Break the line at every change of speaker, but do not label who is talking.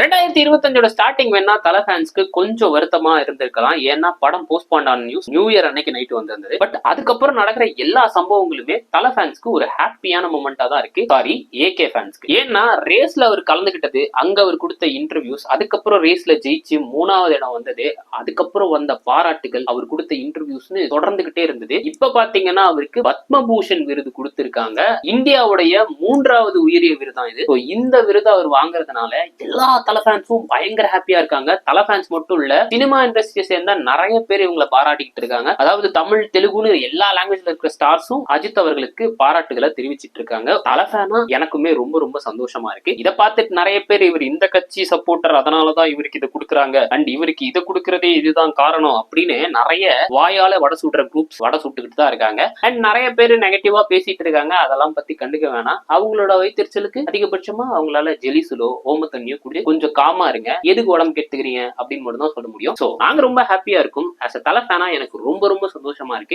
ரெண்டாயிரத்தி இருபத்தஞ்சோட ஸ்டார்டிங் வேணா தல ஃபேன்ஸ்க்கு கொஞ்சம் வருத்தமா இருந்திருக்கலாம். ஏன்னா படம் போஸ்ட்பாண்ட் ஆன நியூஸ் நியூ இயர் அன்னைக்கு நைட்டு வந்திருந்தது. பட் அதுக்கப்புறம் நடக்கிற எல்லா சம்பவங்களுமே தல ஃபேன்ஸ்க்கு ஒரு ஹாப்பியான மூமெண்டா தான் இருக்கு. சாரி ஏகே ஃபேன்ஸ்க்கு ஏன்னா ரேஸ்ல அவர் கலந்துகிட்டது அங்க அவர் கொடுத்த இன்டர்வியூஸ் அதுக்கப்புறம் ரேஸ்ல ஜெயிச்சு மூணாவது இடம் வந்தது அதுக்கப்புறம் வந்த பாராட்டுகள் அவர் கொடுத்த இன்டர்வியூஸ்னு தொடர்ந்துகிட்டே இருந்தது. இப்ப பாத்தீங்கன்னா அவருக்கு பத்மபூஷன் விருது கொடுத்திருக்காங்க. இந்தியாவுடைய மூன்றாவது உயரிய விருதான் இது. இந்த விருது அவர் வாங்குறதுனால எல்லா தல ஃபேன்ஸும் பயங்கர ஹாப்பியா இருக்காங்க. தல ஃபேன்ஸ் மட்டும் இல்ல சினிமா இண்டஸ்ட்ரியை சேர்ந்த நிறைய பேர் இவங்களை பாராட்டிக்கிட்டு இருக்காங்க. அதாவது தமிழ் தெலுங்குன்னு எல்லா லாங்குவேஜ்ல இருக்கிற ஸ்டார்ஸும் அஜித் அவர்களுக்கு பாராட்டுகளை தெரிவிச்சிட்டு இருக்காங்க. தல ஃபேனா எனக்குமே ரொம்ப ரொம்ப சந்தோஷமா இருக்கு. இதை பார்த்துட்டு நிறைய பேர் இவர் இந்த கட்சி சப்போர்ட்டர் அதனாலதான் இவருக்கு இதை கொடுக்குறாங்க. அண்ட் இவருக்கு இதை கொடுக்கறதே இதுதான் காரணம் அப்படின்னு நிறைய வாயால வடை சுடுற குரூப்ஸ் வடை சுட்டுக்கிட்டு தான் இருக்காங்க. அண்ட் நிறைய பேர் நெகட்டிவா பேசிட்டு இருக்காங்க. அதெல்லாம் பத்தி கண்டுக்க வேணாம். அவங்களோட வைத்தறிச்சலுக்கு அதிகபட்சமா அவங்களால ஜெலிசுலோ ஓம தண்ணியோ குடி கொஞ்சம் காமா இருங்க. எதுக்கு உடம்பு கெடுத்துக்கிறீங்க? அப்படின்னு மட்டும் தான் சொல்ல முடியும். நாங்க ரொம்ப ஹாப்பியா இருக்கும். ஆஸ் அ தலை ஃபேனா எனக்கு ரொம்ப ரொம்ப சந்தோஷமா இருக்கு.